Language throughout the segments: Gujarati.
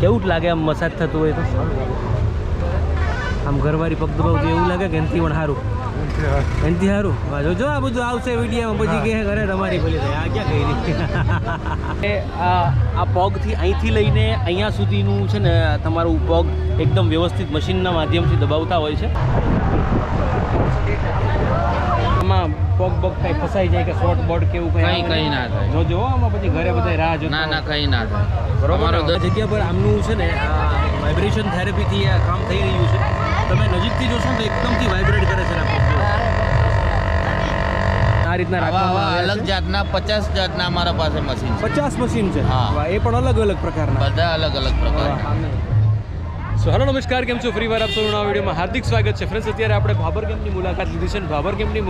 કેવું લાગે આમ મસાજ થતું હોય તો? આમ ઘરવાળી પગ દબાવતી એવું લાગે કે એનથી પણ સારું એનથી સારું જોજો જો જો આ બધું આવશે વિડીયામાં પછી કે ઘરે તમારી પેલી થાય. આ ક્યાં કહી આ આ પગથી અહીંથી લઈને અહીંયા સુધીનું છે ને તમારું પગ એકદમ વ્યવસ્થિત મશીનના માધ્યમથી દબાવતા હોય છે. આમાં પગ પગ કઈ ફસાઈ જાય કે શોર્ટ બોર્ડ કેવું કઈ કઈ કઈ ના થાય. જો જો આમાં પછી ઘરે બધા રાહ જો ના ના. કઈ ના થાય. બરોબર અમારો જગ્યા પર આમનું છે ને વાઇબ્રેશન થેરેપીથી આ કામ થઈ રહ્યું છે. તમે નજીકથી જોશો ને તો એકદમથી વાઇબ્રેટ કરે છે આ રીતના આવા રાખવામાં આવા અલગ છે. જાતના પચાસ જાતના અમારા પાસે મશીન પચાસ મશીન છે? હા. એ પણ અલગ અલગ પ્રકારના. બધા અલગ અલગ પ્રકારના. સો હેલો નમસ્કાર કેમ છો? ફરી વાર આપ સૌનું વિડીયોમાં હાર્દિક સ્વાગત છે. ફ્રેન્ડ્સ અત્યારે આપણે ભાબર કેમ્પની મુલાકાત લીધી છે અને ભાબર કેમ્પની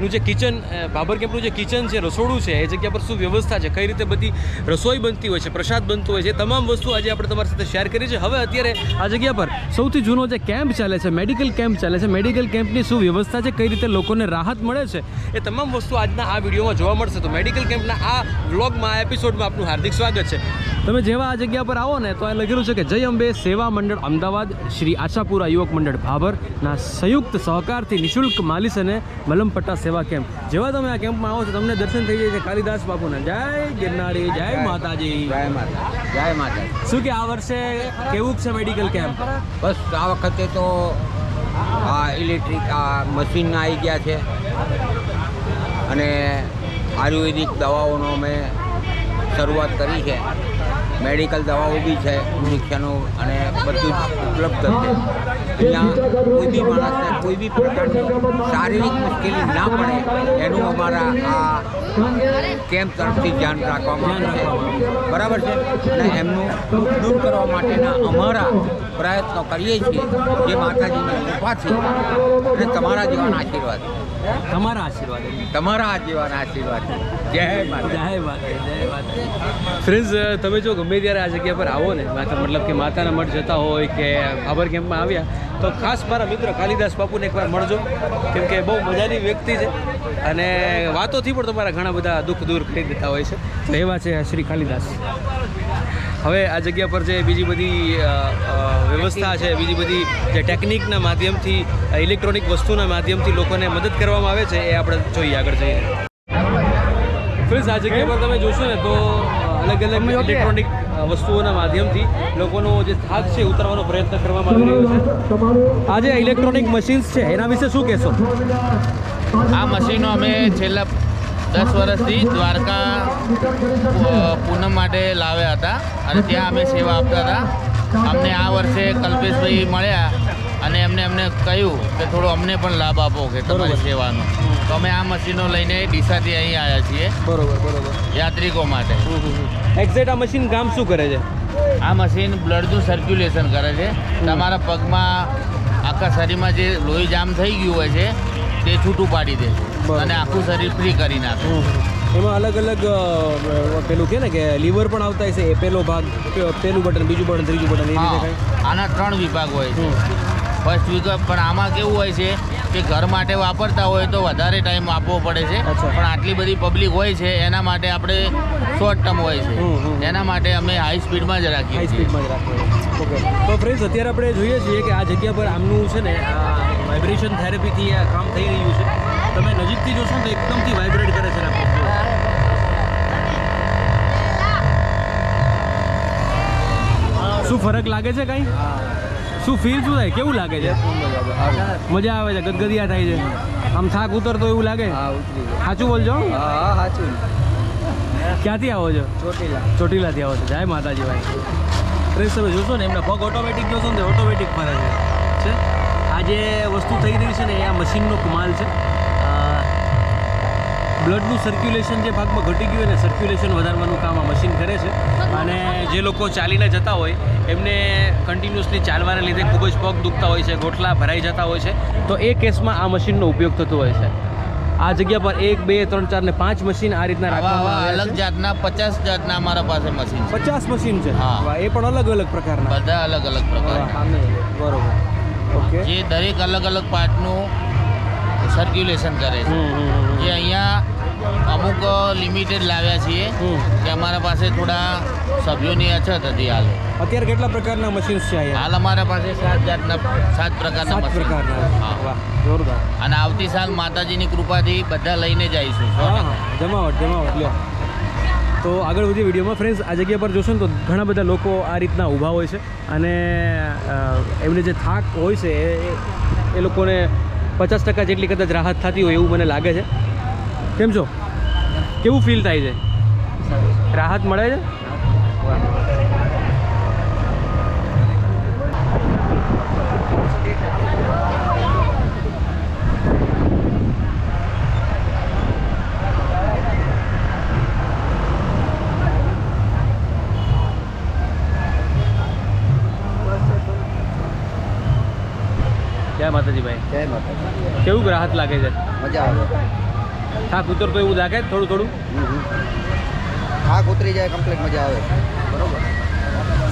મુલાકાતનું જે કિચન બાબર કેમ્પનું જે કિચન છે, રસોડું છે, એ જગ્યા પર શું વ્યવસ્થા છે? કઈ રીતે બધી રસોઈ બનતી હોય છે, પ્રસાદ બનતો હોય છે તમામ વસ્તુ આજે આપણે તમારી સાથે શેર કરી છે. હવે અત્યારે આ જગ્યા પર સૌથી જૂનો જે કેમ્પ ચાલે છે મેડિકલ કેમ્પ ચાલે છે. મેડિકલ કેમ્પની શું વ્યવસ્થા છે, કઈ રીતે લોકોને રાહત મળે છે, એ તમામ વસ્તુ આજના આ વિડીયોમાં જોવા મળશે. તો મેડિકલ કેમ્પના આ વ્લોગમાં આ એપિસોડમાં આપનું હાર્દિક સ્વાગત છે. તમે જેવા આ જગ્યા પર આવો ને, તો અહીં લખેલું છે કે જય અંબે સેવા મંડળ અમદાવાદ, શ્રી આશાપુરા યુવક મંડળ ભાભરના સંયુક્ત સહકારથી નિઃશુલ્ક માલિશ અને મલમપટ્ટા સેવા કેમ્પ. જેવા તમે આ કેમ્પમાં આવો છો તમને દર્શન થઈ જાય છે કાલિદાસ બાપુના. જય ગિરનારી જય માતાજી. જય માતા જય માતા શું કે આ વર્ષે કેવું છે મેડિકલ કેમ્પ બસ આ વખતે તો આ ઇલેક્ટ્રિક આ મશીન આવી ગયા છે. અને આયુર્વેદિક દવાઓનો અમે શરૂઆત કરી છે. મેડિકલ દવાઓ બી છે ઇન્જેક્શનો અને બધું ઉપલબ્ધ છે. અહીંયા કોઈ બી માણસને કોઈ બી પ્રકારની શારીરિક મુશ્કેલી ના પડે, એનું અમારા આ કેમ્પ તરફથી ધ્યાન રાખવામાં આવે છે. બરાબર છે? અને એમનું દૂર કરવા માટેના અમારા પ્રયત્નો કરીએ છીએ, જે માતાજીની કૃપાથી અને તમારા જેવાના આશીર્વાદ. તમારા આશીર્વાદ તમારા જેવાના આશીર્વાદ. જય માતા જય માતા જય માતા ફ્રેન્ડ્સ તમે જો ગમે ત્યારે આ જગ્યા પર આવો ને માતા મતલબ કે માતાના મઠ જતા હોય કે ભાબર કેમ્પમાં આવ્યા તો ખાસ મારા મિત્ર કાલિદાસ બાપુને એકવાર મળજો. કેમ કે બહુ મજાની વ્યક્તિ છે અને વાતોથી પણ તમારા ઘણા બધા દુઃખ દૂર કરી દેતા હોય છે. તો એવા છે શ્રી કાલિદાસ. હવે આ જગ્યા પર જે બીજી બધી વ્યવસ્થા છે બીજી બધી જે ટેકનિકના માધ્યમથી ઇલેક્ટ્રોનિક વસ્તુના માધ્યમથી લોકોને મદદ કરવામાં આવે છે એ આપણે જોઈએ આગળ જઈએ ફ્રેન્ડ્સ આ જગ્યા પર તમે જોશો ને તો અલગ અલગ ઇલેક્ટ્રોનિક વસ્તુઓના માધ્યમથી લોકોનો જે થાક છે ઉતારવાનો પ્રયત્ન કરવામાં આવી રહ્યો છે. આ જે ઇલેક્ટ્રોનિક મશીન્સ છે એના વિશે શું કહેશો? આ મશીનો અમે છેલ્લા દસ વર્ષથી દ્વારકા પૂનમ માટે લાવ્યા હતા અને ત્યાં અમે સેવા આપતા હતા. અમને આ વર્ષે કલ્પેશભાઈ મળ્યા અને એમને એમને કહ્યું કે થોડો અમને પણ લાભ આપો કે તમારી સેવાનો. તો અમે આ મશીનો લઈને ડીસાથી અહીં આવ્યા છીએ. બરોબર બરોબર. યાત્રિકો માટે. એક્ઝેક્ટ આ મશીન કામ શું કરે છે? આ મશીન બ્લડનું સર્ક્યુલેશન કરે છે. તમારા પગમાં આખા શરીરમાં જે લોહી જામ થઈ ગયું હોય છે તે છૂટું પાડી દે. અને આખું શરીર ફ્રી કરી નાખે. એમાં અલગ અલગ પેલું કે ને કે લીવર પણ આવતા હશે એ પેલો ભાગ પેલું બટન બીજું બટન ત્રીજું બટન આના ત્રણ વિભાગ હોય છે. ફર્સ્ટ વિભાગ પણ આમાં કેવું હોય છે કે ઘર માટે વાપરતા હોય તો વધારે ટાઈમ આપવો પડે છે. પણ આટલી બધી પબ્લિક હોય છે એના માટે આપણે શોર્ટ ટર્મ હોય. છે. એના માટે અમે હાઈ સ્પીડમાં જ રાખીએ હાઈ સ્પીડમાં જ રાખીએ. ઓકે તો ફ્રેન્ડ્સ અત્યારે આપણે જોઈએ છીએ કે આ જગ્યા પર આમનું છે ને આ વાઇબ્રેશન થેરેપીથી આ કામ થઈ રહ્યું છે. તમે નજીકથી જોશો તો એકદમથી વાઇબ્રેટ કરે છે. શું ફરક લાગે છે કઈ? શું ફીલ શું થાય? કેવું લાગે છે? મજા આવે છે ગદગદિયા થાય છે. આમ થાક ઉતરતો એવું લાગે? સાચું બોલજો. ક્યાંથી આવો છો? ચોટીલાથી આવો છો. જય માતાજી ભાઈ. તમે જોશો ને એમના પગ ઓટોમેટિક જોશો ને ઓટોમેટિક ફરે છે. આ જે વસ્તુ થઈ રહી છે ને એ આ મશીનનો કમાલ છે. બ્લડનું સર્ક્યુલેશન જે ભાગમાં ઘટી ગયું હોય ને સર્ક્યુલેશન વધારવાનું કામ આ મશીન કરે છે. અને જે લોકો ચાલીને જતા હોય એમને કન્ટિન્યુઅસલી ચાલવાના લીધે ખૂબ જ પગ દુખતા હોય છે ગોઠલા ભરાઈ જતા હોય છે. તો એ કેસમાં આ મશીનનો ઉપયોગ થતો હોય છે. આ જગ્યા પર એક બે ત્રણ ચાર ને પાંચ મશીન આ રીતના રાખવામાં અલગ જાતના પચાસ જાતના અમારા પાસે મશીન પચાસ મશીન છે? એ પણ અલગ અલગ પ્રકારના. બધા અલગ અલગ પ્રકાર બરોબર. જે દરેક અલગ અલગ પાર્ટનું સર્ક્યુલેશન કરે છે. જે અહીંયા અમુક લિમિટેડ લાવ્યા છીએ. કે અમારા પાસે થોડા સભ્યોની અછત હતી હાલ. અત્યારે કેટલા પ્રકારના મશીન્સ છે હાલ અમારા પાસે સાત જાતના સાત પ્રકારના મશીન. પ્રકારના. હા. જોરદાર. અને આવતી સાલ માતાજીની કૃપાથી બધા લઈને જઈશું જમાવટ જમાવટ લ્યો. તો આગળ વધી વિડીયોમાં. ફ્રેન્ડ્સ આ જગ્યા પર જોશો ને તો ઘણા બધા લોકો આ રીતના ઊભા હોય છે અને એમને જે થાક હોય છે એ લોકોને પચાસ ટકા જેટલી કદાચ રાહત થતી હોય એવું મને લાગે છે. કેમ છો? કેવું ફીલ થાય છે? રાહત મળે છે? જય માતાજી ભાઈ જય માતા કેવું રાહત લાગે છે? મજા આવે. થાક ઉતરતો એવું લાગે થોડું થોડું? થાક ઉતરી જાય કમ્પ્લીટ મજા આવે. બરોબર.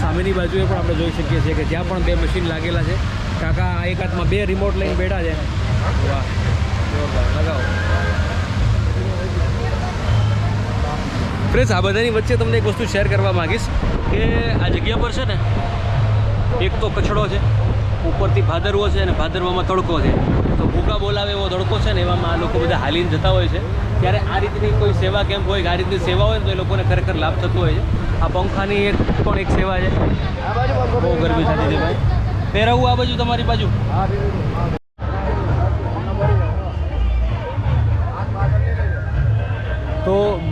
સામેની બાજુએ પણ આપણે જોઈ શકીએ છીએ કે જ્યાં પણ બે મશીન લાગેલા છે. કાકા એક હાથમાં બે રિમોટ લઈને બેઠા છે. વાહ. લગાવો. ફ્રેન્ડ્સ આ બધાની વચ્ચે તમને એક વસ્તુ શેર કરવા માંગીશ કે આ જગ્યા પર છે ને એક તો કચડો છે. ઉપરથી ભાદરવો છે અને ભાદરવામાં તડકો છે. તો ભૂકા બોલાવે એવો તડકો છે ને એવામાં આ લોકો બધા હાલીને જતા હોય છે. ત્યારે આ રીતની કોઈ સેવા કેમ્પ હોય કે આ રીતની સેવા હોય તો એ લોકોને ખરેખર લાભ થતો હોય છે. આ પંખાની એક પણ એક સેવા છે. બહુ ગરમી થતી હતી ભાઈ. પહેરાવું આ બાજુ તમારી બાજુ?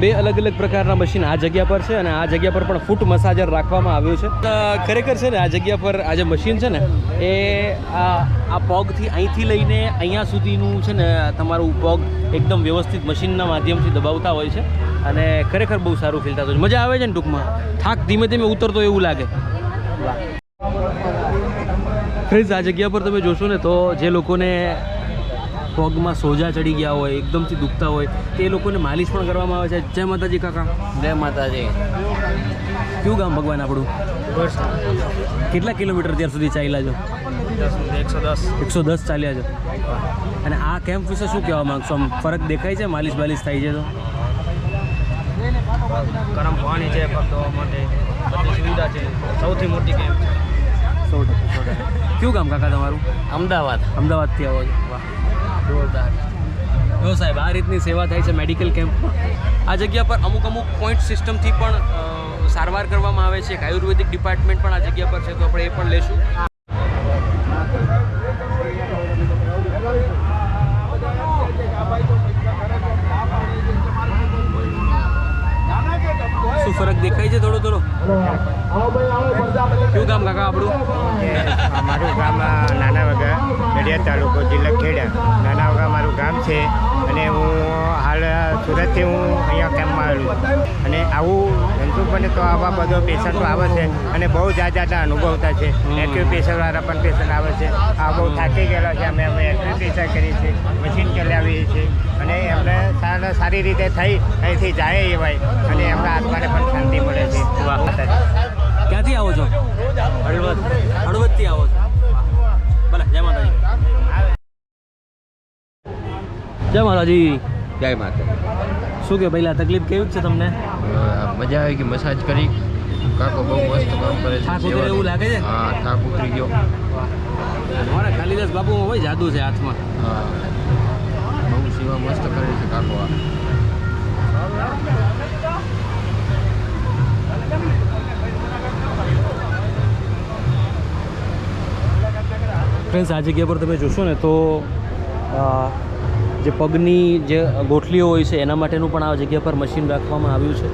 બે અલગ અલગ પ્રકારના મશીન આ જગ્યા પર છે અને આ જગ્યા પર પણ ફૂટ મસાજર રાખવામાં આવ્યું છે. ખરેખર છે ને, આ જગ્યા પર આ જે મશીન છે ને, એ આ પગથી અહીંથી લઈને અહીંયા સુધીનું છે ને, તમારું પગ એકદમ વ્યવસ્થિત મશીનના માધ્યમથી દબાવતા હોય છે અને ખરેખર બહુ સારું ફીલ થતું છે. મજા આવે છે ને ટૂંકમાં? થાક ધીમે ધીમે ઉતરતો એવું લાગે. ફ્રેન્ડ્સ આ જગ્યા પર તમે જોશો ને તો જે લોકોને પગમાં સોજા ચડી ગયા હોય એકદમથી દુખતા હોય તે લોકોને માલિશ પણ કરવામાં આવે છે. જય માતાજી કાકા. જય માતાજી. કયું ગામ ભગવાન આપણું? કેટલા કિલોમીટર ત્યાર સુધી ચાલ્યા છો? એકસો દસ. એકસો દસ ચાલ્યા છો. અને આ કેમ્પ વિશે શું કહેવા માગશો? આમ ફરક દેખાય છે? માલિશ બાલિશ થાય છે તો? ગરમ પાણી છે પગ માટે બધી સુવિધા છે. સૌથી મોટી કેમ્પ છે. સો ટકા સો ટકા. કયું ગામ કાકા તમારું? અમદાવાદ. અમદાવાદથી આવો છો. વાહ. જોરદાર. જો સાહેબ આ રીતની સેવા થાય છે મેડિકલ કેમ્પમાં. આ જગ્યા પર અમુક અમુક પોઈન્ટ સિસ્ટમથી પણ સારવાર કરવામાં આવે છે. એક આયુર્વેદિક ડિપાર્ટમેન્ટ પણ આ જગ્યા પર છે તો આપણે એ પણ લેશું. શું ફરક દેખાય છે થોડો થોડો? કયું ગામ કાકા આપણું? મારું ગામ નાના નડિયાદ તાલુકો જિલ્લા ખેડા. નાના વગા મારું ગામ છે અને હું હાલ સુરતથી હું અહીંયા કેમ્પમાં આવેલું છું. અને આવું ધનસુખભાઈને તો આવા બધો પેશન્ટો આવે છે અને બહુ જાજાતા અનુભવતા છે. એક્યુ પેશન્ટવાળા પણ પેશન્ટ આવે છે. આ બહુ થાકી ગયેલા છે. અમે અમે એક્ટિવ પેશન્ટ કરીએ છે મશીન ચલાવીએ છીએ અને એમને સારા સારી રીતે થઈ અહીંથી જાય એવાય અને એમના આત્માને પણ શાંતિ મળે છે. ક્યાંથી આવો છો? હળવદ. હળવદથી આવો છો? ભલે જય માતાજી. જય માતાજી. જય માતા શું કે પહેલા તકલીફ કેવી છે તમને? મજા આવી ગઈ મસાજ કરી. કાકો બહુ મસ્ત કામ કરે છે થાક ઉતરે એવું લાગે છે? હા થાક ઉતરી ગયો. મારા કાલિદાસ બાપુ હોય જાદુ છે હાથમાં. હા બહુ સેવા મસ્ત કરે છે કાકો આ. ફ્રેન્ડ્સ આ જગ્યા પર તમે જોશો ને તો જે પગની જે ગોઠલીઓ હોય છે, એના માટેનું પણ આ જગ્યા પર મશીન રાખવામાં આવ્યું છે.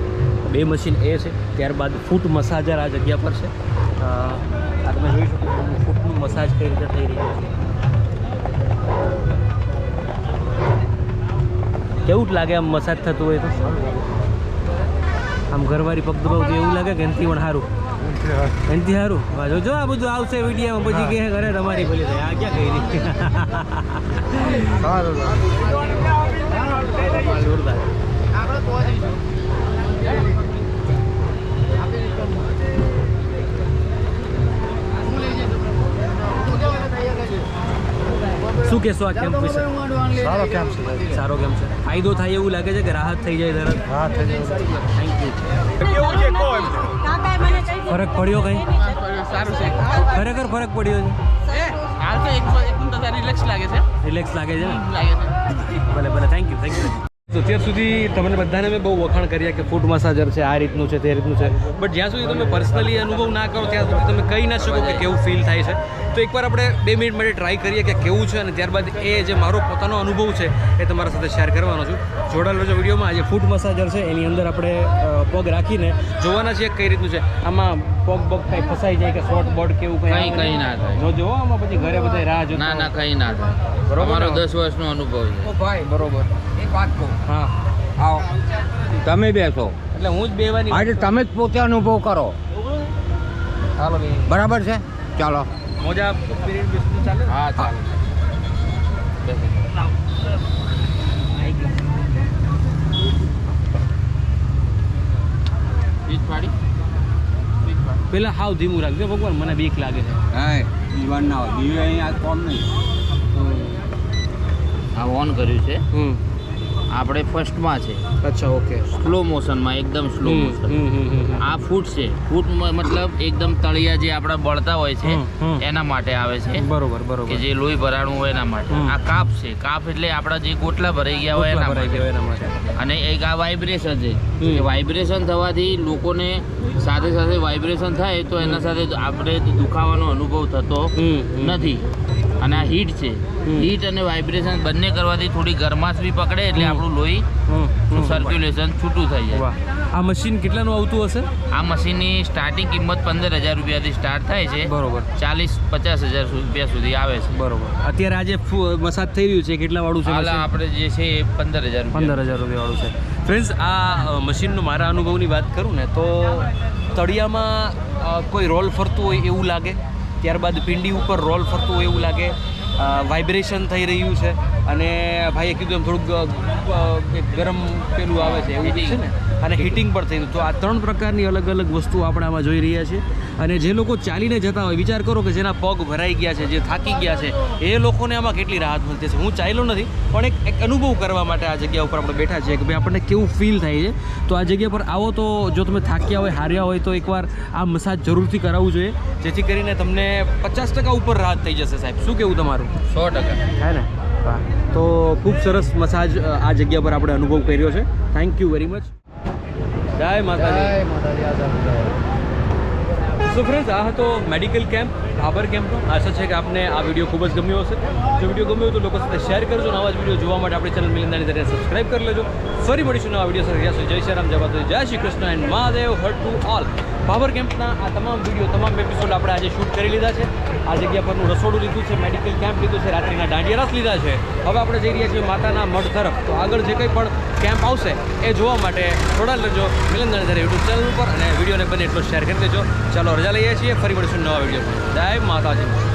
બે મશીન એ છે, ત્યારબાદ ફૂટ મસાજર આ જગ્યા પર છે. આ તમે જોઈ શકો ફૂટનું મસાજ કઈ રીતે થઈ રહ્યું છે. કેવું જ લાગે આમ મસાજ થતું હોય તો? આમ ઘરવાળી પગ દબાવતું એવું લાગે કે પણ સારું? એનથી સારું જો જો આ બધું આવશે વિડીયામાં પછી કે ઘરે તમારી બોલી થાય. આ ક્યાં કરી જોરદાર શું કહેશો આ કેમ્પ વિશે? સારો કેમ છે સારો કેમ્પ છે. ફાયદો થાય એવું લાગે છે કે રાહત થઈ જાય તરત? હા થઈ થેન્ક યુ ફરક પડ્યો કઈ? સારું છે. ખરેખર ફરક પડ્યો છે? હાલ તો એક એકદમ રિલેક્સ લાગે છે. રિલેક્સ લાગે છે ભલે ભલે થેન્ક યુ થેન્ક યુ અત્યાર સુધી તમને બધાને મેં બહુ વખાણ કર્યા કે ફૂટ મસાજર છે આ રીતનું છે તે રીતનું છે. બટ જ્યાં સુધી તમે પર્સનલી અનુભવ ના કરો ત્યાં સુધી તમે કહી ના શકો કે કેવું ફીલ થાય છે. તો એકવાર આપણે બે મિનિટ માટે ટ્રાય કરીએ કે કેવું છે અને ત્યારબાદ એ જે મારો પોતાનો અનુભવ છે એ તમારા સાથે શેર કરવાનો છું. જોડાયેલો રહેજો વિડીયોમાં. આજે ફૂટ મસાજર છે એની અંદર આપણે પગ રાખીને જોવાના છીએ કઈ રીતનું છે. આમાં પગ પગ કંઈ ફસાઈ જાય કે શોર્ટ બોર્ડ કેવું કંઈ કંઈ ના થાય. જો જો આમાં પછી ઘરે બધા રાહ જો ના ના. કંઈ ના થાય. બરોબર દસ વર્ષનો અનુભવ છે. ભાઈ બરોબર. કહું હા. આવો. તમે બેસો. એટલે હું જ બેવાની. આજે તમે જ પોતે અનુભવ કરો. ચાલો બરાબર છે? ચાલો. મોજા ચાલે હા ચાલો. પેલા હાવ ધીમું રાખજો ભગવાન મને બીક લાગે છે. હા જીવન ના હોય. જીવે અહીં આ કોમ નહીં. હા ઓન કર્યું છે. હમ. આપણે ફર્સ્ટમાં છે. અચ્છા ઓકે સ્લો મોશનમાં એકદમ સ્લો મોશન આ ફૂટ છે. ફૂટ મતલબ એકદમ તળિયા જે આપણા બળતા હોય છે. એના માટે આવે છે. બરોબર કે બરોબર જે લોહી ભરાણું હોય એના માટે. આ કાપ છે. કાપ એટલે આપણા જે ગોટલા ભરાઈ ગયા હોય એના માટે. અને એક આ વાઇબ્રેશન છે. વાઇબ્રેશન થવાથી લોકોને સાથે સાથે વાઇબ્રેશન થાય તો એના સાથે આપણે દુખાવાનો અનુભવ થતો. નથી. અને આ હીટ છે. હીટ અને વાઇબ્રેશન બંને કરવાથી થોડી ગરમાશ બી પકડે એટલે આપણું લોહી. સર્ક્યુલેશન છૂટું થઈ જાય. આ મશીન કેટલાનું આવતું હશે? આ મશીનની સ્ટાર્ટિંગ કિંમત પંદર હજાર રૂપિયાથી સ્ટાર્ટ થાય છે. બરોબર. ચાલીસ પચાસ હજાર રૂપિયા સુધી આવે છે. બરોબર. અત્યારે આજે મસાજ થઈ રહ્યું છે. કેટલા વાળું છે આપણે જે છે એ પંદર હજાર પંદર હજાર રૂપિયા વાળું છે ફ્રેન્ડ્સ આ મશીનનો મારા અનુભવની વાત કરું ને તો તળિયામાં કોઈ રોલ ફરતું હોય એવું લાગે? ત્યારબાદ પિંડી ઉપર રોલ ફરતું હોય એવું લાગે વાઇબ્રેશન થઈ રહ્યું છે. અને ભાઈએ કીધું એમ થોડુંક એક ગરમ પેલું આવે છે એવું છે ને? અને હીટિંગ પણ થઈ રહ્યું. તો આ ત્રણ પ્રકારની અલગ અલગ વસ્તુઓ આપણે આમાં જોઈ રહ્યા છીએ. અને જે લોકો ચાલીને જતા હોય વિચાર કરો કે જેના પગ ભરાઈ ગયા છે જે થાકી ગયા છે એ લોકોને આમાં કેટલી રાહત મળતી હશે? હું ચાલ્યો નથી પણ એક એક અનુભવ કરવા માટે આ જગ્યા ઉપર આપણે બેઠા છીએ કે ભાઈ આપણને કેવું ફીલ થાય છે. તો આ જગ્યા પર આવો તો જો તમે થાક્યા હોય હાર્યા હોય તો એકવાર આ મસાજ જરૂરથી કરાવવું જોઈએ જેથી કરીને તમને પચાસ ટકા ઉપર રાહત થઈ જશે સાહેબ. શું કેવું તમારું? સો ટકા. હે ને? તો ખૂબ સરસ મસાજ આ જગ્યા પર આપણે અનુભવ કર્યો છે. થેન્ક યુ વેરી મચ જય માતાજી. સો ફ્રેન્ડ્સ આ હતો મેડિકલ કેમ્પ ભાબર કેમ્પનો આશા છે કે આપને આ વીડિયો ખૂબ જ ગમ્યો હશે. જો વીડિયો ગમ્યો તો લોકો સાથે શેર કરજો અને આવા જ વીડિયો જોવા માટે આપણી ચેનલ મિલિંદાની દરિયા સબસ્ક્રાઇબ કરી લેજો. ફરી મળીશું નવા વીડિયો સાથે. જય શ્રી રામ માતાજી, જય શ્રી કૃષ્ણ એન્ડ મહાદેવ, હર ટુ ઓલ ભાબર કેમ્પના આ તમામ વીડિયો તમામ એપિસોડ આપણે આજે શૂટ કરી લીધા છે. આ જગ્યા પરનું રસોડું લીધું છે મેડિકલ કેમ્પ લીધું છે, રાત્રિના દાંડિયા રસ લીધા છે. હવે આપણે જઈ રહ્યા છીએ માતાના મઢ તરફ. તો આગળ જે કંઈ પણ કેમ્પ આવશે એ જોવા માટે થોડા લેજો મિલનદાની દરે યુટ્યુબ ચેનલ ઉપર અને વિડીયોને બને એટલો શેર કરી દેજો. ચાલો રજા લઈએ છીએ, ફરી મળીશું નવા વીડિયો જય માતાજી.